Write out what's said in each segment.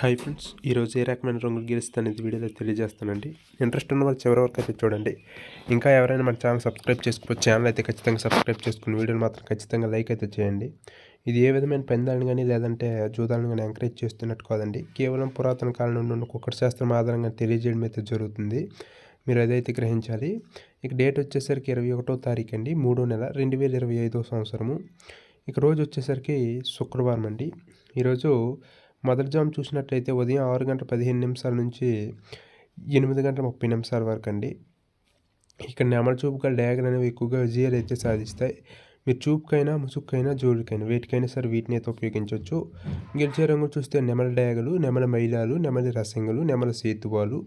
Hi friends ఈరోజు ఏ రకమైన రంగులు గెలుస్తానేది వీడియోలో తెలియజేస్తానండి. ఇంట్రెస్ట్ ఉన్న వాళ్ళు చివరి వరకు అయితే చూడండి. ఇంకా ఎవరైనా మన ఛానల్ సబ్స్క్రైబ్ చేసుకోవచ్చు ఛానల్ అయితే ఖచ్చితంగా సబ్స్క్రైబ్ చేసుకుని వీడియోని మాత్రం ఖచ్చితంగా లైక్ అయితే చేయండి. ఇది ఏ విధమైన పెందాలను కానీ లేదంటే జూదాలను కానీ ఎంకరేజ్ చేస్తున్నట్టు కాదండి. కేవలం పురాతన కాలం నుండి ఉన్న కుక్కటి శాస్త్రం ఆధారంగా తెలియజేయడం అయితే జరుగుతుంది. మీరు అదైతే గ్రహించాలి. ఇక డేట్ వచ్చేసరికి ఇరవై ఒకటో తారీఖు అండి మూడో నెల రెండు వేల ఇరవై ఐదో సంవత్సరము. ఇక రోజు వచ్చేసరికి శుక్రవారం అండి. ఈరోజు మొదటి జామ్ చూసినట్లయితే ఉదయం ఆరు గంటల పదిహేను నిమిషాల నుంచి ఎనిమిది గంటల ముప్పై నిమిషాల వరకు అండి. ఇక్కడ నెమల చూపుగా డ్యాగలు అనేవి ఎక్కువగా విజయాలు అయితే సాధిస్తాయి. మీరు చూపుకైనా ముసుగుకైనా జోలికైనా వేటికైనా సరే వీటిని అయితే ఉపయోగించవచ్చు. గెలిచే రంగు చూస్తే నెమల డ్యాగలు నెమల మైలాలు నెమలి రసంగులు నెమల సేతువాలు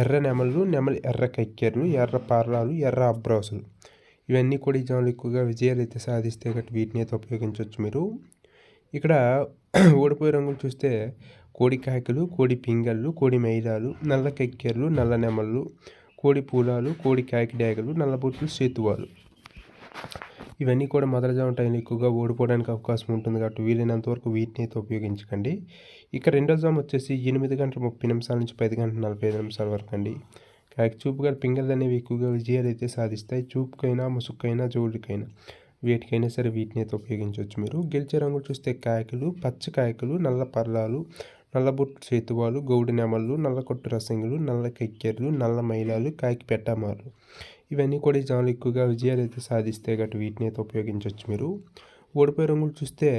ఎర్ర నెమలు నెమలి ఎర్ర కక్కెర్లు ఎర్ర పార్లాలు ఎర్ర అబ్రాసులు. ఇవన్నీ కూడా ఈ జాములు ఎక్కువగా విజయాలు అయితే సాధిస్తే గట్టి వీటిని అయితే ఉపయోగించవచ్చు మీరు. ఇక్కడ ఓడిపోయే రంగులు చూస్తే కోడి కాయకలు కోడి పింగళ్ళు కోడి మైదాలు నల్ల కెక్కెర్లు నల్ల నెమళ్ళు కోడి పూలాలు కోడి కాయకి డ్యాగలు నల్లబొట్లు సేతువాలు. ఇవన్నీ కూడా మొదటి టైం టైంలో ఎక్కువగా ఓడిపోవడానికి అవకాశం ఉంటుంది కాబట్టి వీలైనంత వరకు వీటిని అయితే ఉపయోగించకండి. ఇక రెండో జామ్ వచ్చేసి ఎనిమిది గంటల ముప్పై నిమిషాల నుంచి పది గంటల నలభై ఐదు నిమిషాల వరకు అండి. కాకి చూపుగా పింగళ్ళు అనేవి ఎక్కువగా విజయాలు అయితే సాధిస్తాయి. చూపుకైనా ముసుక్కైనా జోడికైనా. వీటికైనా సరే వీటిని అయితే ఉపయోగించవచ్చు మీరు. గెలిచే రంగులు చూస్తే కాయకులు పచ్చ కాయకులు నల్ల పర్లాలు నల్లబొట్టు చేతువాలు గౌడి నెమళ్ళు నల్ల కొట్టు రసంగులు నల్ల కెక్కెర్లు నల్ల మైలాలు కాకి పెట్టమారు ఇవన్నీ కూడా ఈ జాములు ఎక్కువగా విజయాలు అయితే సాధిస్తే గట్టు వీటిని అయితే ఉపయోగించవచ్చు మీరు. ఓడిపోయే రంగులు చూస్తే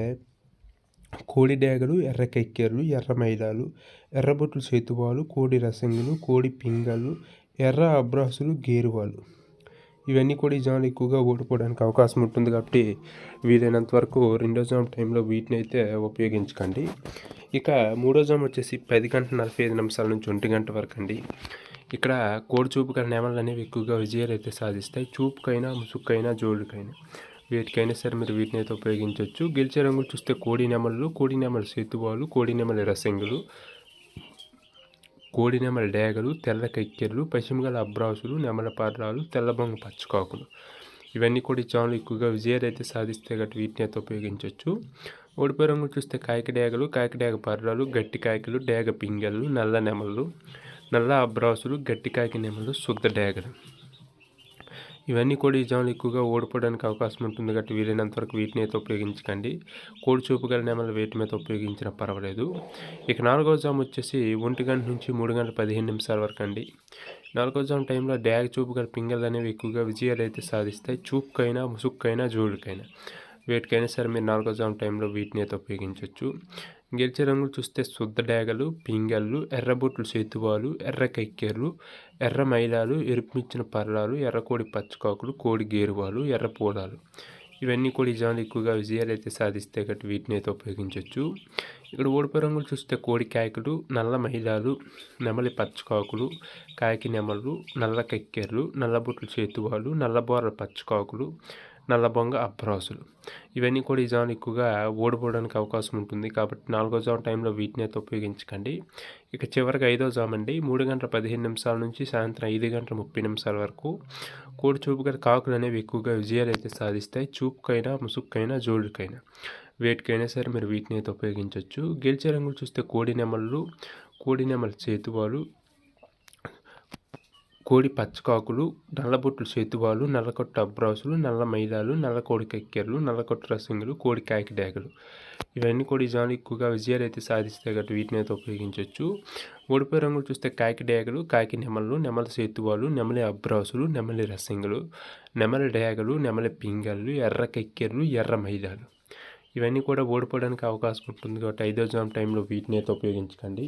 కోడి డేగలు ఎర్ర కెక్కెర్లు ఎర్ర మైలాలు ఎర్రబొట్లు చేతువాలు కోడి రసంగులు కోడి పింగళ్ళు ఎర్ర అబ్రాసులు గేరువాలు. ఇవన్నీ కూడా ఈ జాములు ఎక్కువగా ఓడిపోవడానికి అవకాశం ఉంటుంది కాబట్టి వీలైనంత వరకు రెండో జామ్ టైంలో వీటిని అయితే ఉపయోగించకండి. ఇక మూడో జామ్ వచ్చేసి పది గంటల నలభై ఐదు నిమిషాల నుంచి ఒంటి గంట వరకు అండి. ఇక్కడ కోడి చూపు గల నెమలు అనేవి ఎక్కువగా విజయాలు అయితే సాధిస్తాయి. చూపుకైనా ముసుక్కైనా జోడుకైనా. వీటికైనా సరే మీరు వీటిని అయితే ఉపయోగించవచ్చు. గెలిచే రంగులు చూస్తే కోడి నెమలు కోడి నెమలు సేతువాలు కోడి నెమలి రసంగులు కోడి నెమల డేగలు తెల్ల కక్కెర్లు పశ్చిమగల అబ్రాసులు నెమల పర్రాలు తెల్లబొంగ పచ్చకాకులు. ఇవన్నీ కూడా ఈ ఎక్కువగా విజయాలు అయితే సాధిస్తే గట్టి వీటిని అయితే ఉపయోగించవచ్చు ఓడిపోయి చూస్తే కాయకడేగలు డేగలు పర్రాలు గట్టి కాయకులు డేగ పింగళ్ళు నల్ల నెమలు నల్ల అబ్రాసులు గట్టి కాయక నెమలు శుద్ధ డేగలు. ఇవన్నీ కూడా ఈ జాములు ఎక్కువగా ఓడిపోవడానికి అవకాశం ఉంటుంది కాబట్టి వీలైనంత వరకు వీటిని అయితే ఉపయోగించకండి. కోడి చూపు గల నెమలు వేటి మీద ఉపయోగించినా పర్వాలేదు. ఇక నాలుగో జామ్ వచ్చేసి ఒంటి గంట నుంచి మూడు గంటల పదిహేను నిమిషాల వరకు అండి. నాలుగో జామ్ టైంలో డ్యాగ్ చూపు గల పింగళ్ళు అనేవి ఎక్కువగా విజయాలు అయితే సాధిస్తాయి. చూపుకైనా ముసుక్కైనా జోడుకైనా. వేటికైనా సరే మీరు నాలుగో జామ్ టైంలో వీటిని అయితే ఉపయోగించవచ్చు గెలిచే రంగులు చూస్తే శుద్ధ డేగలు పింగళ్ళు ఎర్రబొట్లు సేతువాలు ఎర్ర కక్కెర్లు ఎర్ర మైలాలు ఎరుపుమిచ్చిన పర్లాలు ఎర్రకోడి పచ్చకాకులు కోడి గేరువాలు ఎర్ర పూలాలు. ఇవన్నీ కూడా ఈ ఎక్కువగా విజయాలు అయితే సాధిస్తే గట్టి వీటిని అయితే ఉపయోగించవచ్చు ఇక్కడ ఓడిపోయి రంగులు చూస్తే కోడి కాయకులు నల్ల మహిళలు నెమలి పచ్చకాకులు కాయకి నెమలు నల్ల కెక్కెర్లు నల్లబొట్లు చేతువాలు నల్లబోర్ల పచ్చకాకులు నల్లబొంగ అప్రాసులు ఇవన్నీ కూడా ఈ జోన్ ఎక్కువగా ఓడిపోవడానికి అవకాశం ఉంటుంది. కాబట్టి నాలుగో జామ్ టైంలో వీటిని అయితే ఉపయోగించకండి. ఇక చివరికి ఐదో జామ్ అండి. మూడు గంటల పదిహేను నిమిషాల నుంచి సాయంత్రం ఐదు గంటల ముప్పై నిమిషాల వరకు కోడి చూపు గల కాకులు అనేవి ఎక్కువగా విజయాలు అయితే సాధిస్తాయి. చూపుకైనా ముసుక్కైనా జోడుకైనా. వేటికైనా సరే మీరు వీటిని అయితే ఉపయోగించవచ్చు గెలిచే రంగులు చూస్తే కోడి నెమళ్ళు కోడి నెమల చేతువాలు కోడి పచ్చకాకులు నల్లబొట్లు చేతువాలు నల్లకొట్టు అబ్రాసులు నల్ల మైదాలు నల్ల కోడి కక్కెరలు నల్లకొట్టు రసింగులు కోడి కాకిడాకలు ఇవన్నీ కూడా ఈ ఎక్కువగా విజయాలు అయితే సాధిస్తే కాబట్టి వీటిని అయితే ఉపయోగించవచ్చు ఓడిపోయే రంగులు చూస్తే కాకి డయాగలు కాకి నెమలు నెమల సేతువాలు నెమలి అబ్రాసులు నెమలి రసింగులు నెమలి డయాగలు నెమలి పింగళ్ళు ఎర్ర కెక్కెర్లు ఎర్ర మైదాలు. ఇవన్నీ కూడా ఓడిపోవడానికి అవకాశం ఉంటుంది కాబట్టి ఐదో జామ్ టైంలో వీటిని అయితే ఉపయోగించకండి.